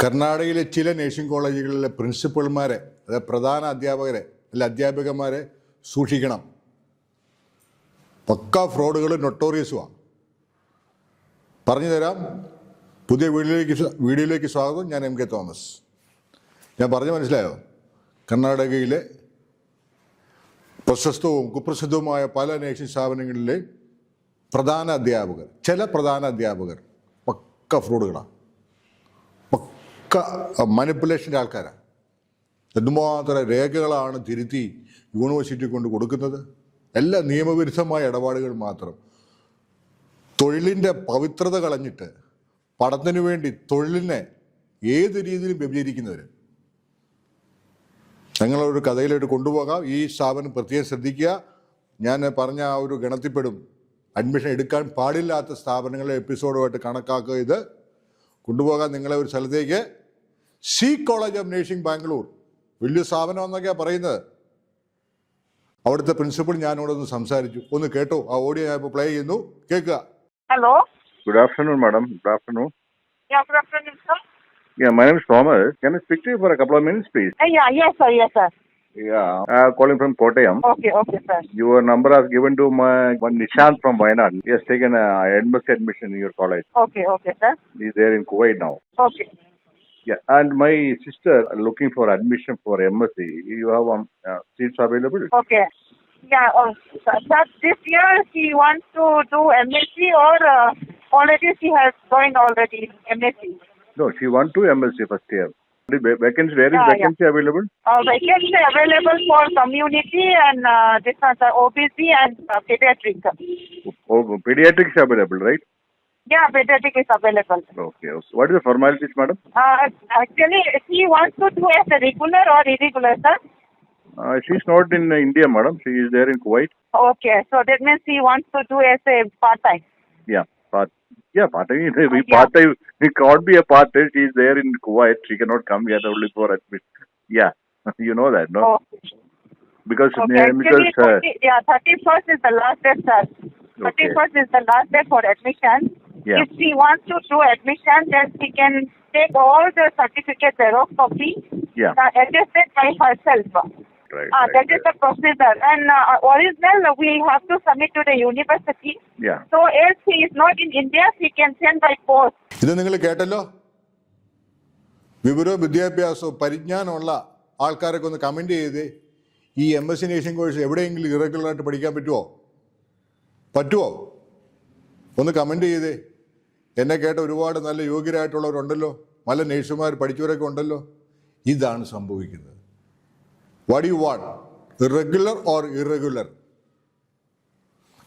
കർണാടകയിലെ ചില നേഴ്സിംഗ് കോളേജുകളിലെ പ്രിൻസിപ്പൾമാരെ അതായത് പ്രധാന അധ്യാപകരെ അല്ല അധ്യാപികമാരെ സൂക്ഷിക്കണം. പക്ക ഫ്രോഡുകൾ നൊട്ടോറിയസുമാണ് പറഞ്ഞു തരാം. പുതിയ വീഡിയോയിലേക്ക് വീഡിയോയിലേക്ക് സ്വാഗതം. ഞാൻ എം കെ തോമസ്. ഞാൻ പറഞ്ഞു മനസ്സിലായോ? കർണാടകയിലെ പ്രശസ്തവും കുപ്രസിദ്ധവുമായ പല നേഴ്സിംഗ് സ്ഥാപനങ്ങളിലെ പ്രധാന അധ്യാപകർ ചില പ്രധാന അധ്യാപകർ പക്ക ഫ്രോഡുകളാണ് പക്ക മാനിപ്പുലേഷന്റെ ആൾക്കാരാണ്. എന്തുമാത്രം രേഖകളാണ് തിരുത്തി യൂണിവേഴ്സിറ്റി കൊണ്ട് കൊടുക്കുന്നത്? എല്ലാ നിയമവിരുദ്ധമായ ഇടപാടുകൾ മാത്രം. തൊഴിലിന്റെ പവിത്രത കളഞ്ഞിട്ട് പഠനത്തിന് വേണ്ടി തൊഴിലിനെ ഏത് രീതിയിലും വ്യഭിചരിക്കുന്നവർ ഞങ്ങളൊരു കഥയിലോട്ട് കൊണ്ടുപോകാം. ഈ സ്ഥാപനം പ്രത്യേകം ശ്രദ്ധിക്കുക. ഞാൻ പറഞ്ഞ ആ ഒരു ഗണത്തിൽപ്പെടും. അഡ്മിഷൻ എടുക്കാൻ പാടില്ലാത്ത സ്ഥാപനങ്ങളെ എപ്പിസോഡുമായിട്ട് കണക്കാക്കുക ഇത്. കൊണ്ടുപോകാൻ നിങ്ങളെ ഒരു സ്ഥലത്തേക്ക്? C college of nursing Bangalore. വലിയ സ്ഥാപനം എന്നൊക്കെയാണ് പറയുന്നത്. അവിടുത്തെ പ്രിൻസിപ്പൾ ഒന്ന് സംസാരിച്ചു. ഒന്ന് കേട്ടോ. ആ ഓഡിയോ ഞാൻ ഇപ്പൊ പ്ലേ ചെയ്യുന്നു. കേൾക്കുക. Hello good afternoon madam good afternoon Yeah, my name is Thomas. Can I speak to you for a couple of minutes, please? Uh, yeah, yes, sir, yes, sir. Yeah, I'm calling from Kottayam. Okay, okay, sir. Your number was given to my one Nishant from Wayanad. He has taken a admission admission in your college. Okay, okay, sir. He's there in Kuwait now. Okay. Yeah, and my sister looking for admission for MSc. You have um, uh, seats available? Okay. Yeah, uh, sir, this year she wants to do MSc or uh, already she has joined already MSc. No, she want to MSc first year. The va- vacancy, where is Yeah, yeah. vacancy available? Uh, vacancy available for community and uh, this one, sir, OBC and uh, pediatric. Oh, pediatrics available, right? Yeah, pediatric is available. Okay. What is the formalities, madam? Uh, actually, she wants to do as a regular or irregular, sir. Uh, she's not in India, madam. She is there in Kuwait. Okay, so that means she wants to do as a part-time. Yeah, part. Yeah, part time. Yeah. Part time. It can't be a part time. She is there in Kuwait. She cannot come here only for admission. Yeah, you know that, no? Okay. Because Okay, uh, because actually, uh, 30, yeah, 31st is the last day, sir. 31st is the last day for admission. Yeah. If she wants to do admission, then she can take all the certificate xerox copy, Yeah. uh, attested by herself. Right, Uh, right, that right. is the procedure. And uh, original, we have to submit to the university. yeah. So if he is not in India, he can send by post. ഇത് നിങ്ങൾ കേട്ടല്ലോ വിവരവും വിദ്യാഭ്യാസവും പരിജ്ഞാനമുള്ള ആൾക്കാരൊക്കെ ഒന്ന് comment ചെയ്ത് ഈ M S C nursing course എവിടെയെങ്കിലും ഇറഗുലറായിട്ട് പഠിക്കാൻ പറ്റുമോ പറ്റുമോ ഒന്ന് കമന്റ് ചെയ്തേ എന്നെ കേട്ട ഒരുപാട് നല്ല യോഗ്യരായിട്ടുള്ളവരുണ്ടല്ലോ നല്ല നേഴ്സുമാർ പഠിച്ചവരൊക്കെ ഉണ്ടല്ലോ ഇതാണ് സംഭവിക്കുന്നത് what you want regular or irregular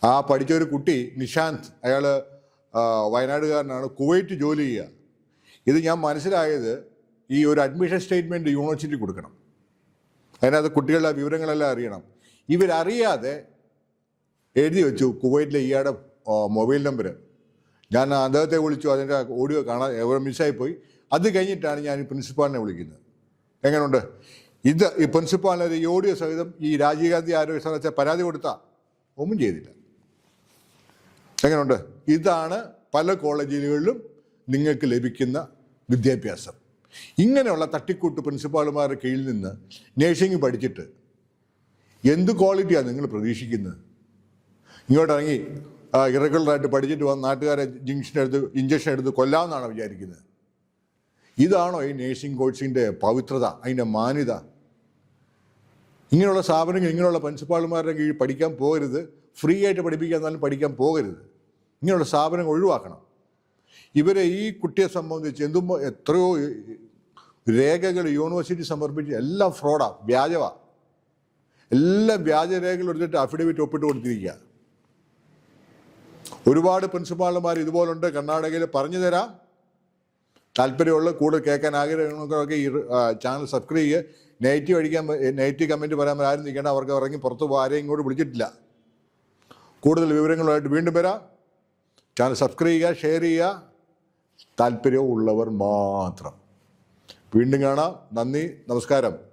ആ പഠിച്ച ഒരു കുട്ടി നിഷാന്ത്. അയാൾ വയനാടുകാരനാണ്. കുവൈറ്റ് ജോലി ചെയ്യുക. ഇത് ഞാൻ മനസ്സിലായത് ഈ ഒരു അഡ്മിഷൻ സ്റ്റേറ്റ്മെന്റ് യൂണിവേഴ്സിറ്റി കൊടുക്കണം. അതിനകത്ത് കുട്ടികളുടെ വിവരങ്ങളെല്ലാം അറിയണം. ഇവരറിയാതെ എഴുതി വെച്ചു കുവൈറ്റിലെ ഇയാളുടെ മൊബൈൽ നമ്പർ ഞാൻ അദ്ദേഹത്തെ വിളിച്ചു അതിന്റെ ഓഡിയോ കാണാൻ മിസ്സായിപ്പോയി അത് കഴിഞ്ഞിട്ടാണ് ഞാൻ പ്രിൻസിപ്പാളിനെ വിളിക്കുന്നത്. എങ്ങനെയുണ്ട് ഇത് ഈ പ്രിൻസിപ്പാളിന് ഈ ഓഡിയോ സഹിതം ഈ രാജീവ് ഗാന്ധി ആരോഗ്യ സംഘത്തെ പരാതി കൊടുത്താൽ ഒന്നും ചെയ്തില്ല. എങ്ങനെയുണ്ട് ഇതാണ് പല കോളേജുകളിലും നിങ്ങൾക്ക് ലഭിക്കുന്ന വിദ്യാഭ്യാസം. ഇങ്ങനെയുള്ള തട്ടിക്കൂട്ട് പ്രിൻസിപ്പാളുമാരുടെ കീഴിൽ നിന്ന് നേഴ്സിംഗ് പഠിച്ചിട്ട് എന്ത് ക്വാളിറ്റിയാണ് നിങ്ങൾ പ്രതീക്ഷിക്കുന്നത്? ഇങ്ങോട്ടിറങ്ങി ഇറഗുലറായിട്ട് പഠിച്ചിട്ട് വന്ന് നാട്ടുകാരെ ജിങ്ഷൻ എടുത്ത് ഇഞ്ചക്ഷൻ എടുത്ത് കൊല്ലാമെന്നാണ് വിചാരിക്കുന്നത്? ഇതാണോ ഈ നേഴ്സിംഗ് കോഴ്സിന്റെ പവിത്രത അതിന്റെ മാന്യത? ഇങ്ങനെയുള്ള സ്ഥാപനങ്ങൾ ഇങ്ങനെയുള്ള പ്രിൻസിപ്പാൾമാരുടെ കീഴിൽ പഠിക്കാൻ പോകരുത്. ഫ്രീ ആയിട്ട് പഠിപ്പിക്കാൻ എന്നാലും പഠിക്കാൻ പോകരുത്. ഇങ്ങനെയുള്ള സ്ഥാപനങ്ങൾ ഒഴിവാക്കണം. ഇവരെ ഈ കുട്ടിയെ സംബന്ധിച്ച് എന്തും എത്രയോ രേഖകൾ യൂണിവേഴ്സിറ്റി സമർപ്പിച്ച് എല്ലാം ഫ്രോഡാണ് എല്ലാം വ്യാജ രേഖകൾ എടുത്തിട്ട് അഫിഡവിറ്റ് ഒപ്പിട്ട് കൊടുത്തിരിക്കുക. ഒരുപാട് പ്രിൻസിപ്പാളുമാർ ഇതുപോലുണ്ട് കർണാടകയിൽ പറഞ്ഞു തരാം. താല്പര്യമുള്ള കൂടുതൽ കേൾക്കാൻ ആഗ്രഹങ്ങളൊക്കെ ഈ ചാനൽ സബ്സ്ക്രൈബ് ചെയ്യുക. നെഗറ്റീവ് അടിക്കാൻ നെഗറ്റീവ് കമന്റ് പറയാൻ ആരും നിൽക്കേണ്ട. അവർക്ക് ഇറങ്ങി പുറത്ത് പോകാൻ ആരെയും ഇങ്ങോട്ട് വിളിച്ചിട്ടില്ല. കൂടുതൽ വിവരങ്ങളുമായിട്ട് വീണ്ടും വരാം. ചാനൽ സബ്സ്ക്രൈബ് ചെയ്യുക ഷെയർ ചെയ്യുക. താല്പര്യമുള്ളവർ മാത്രം. വീണ്ടും കാണാം. നന്ദി നമസ്കാരം.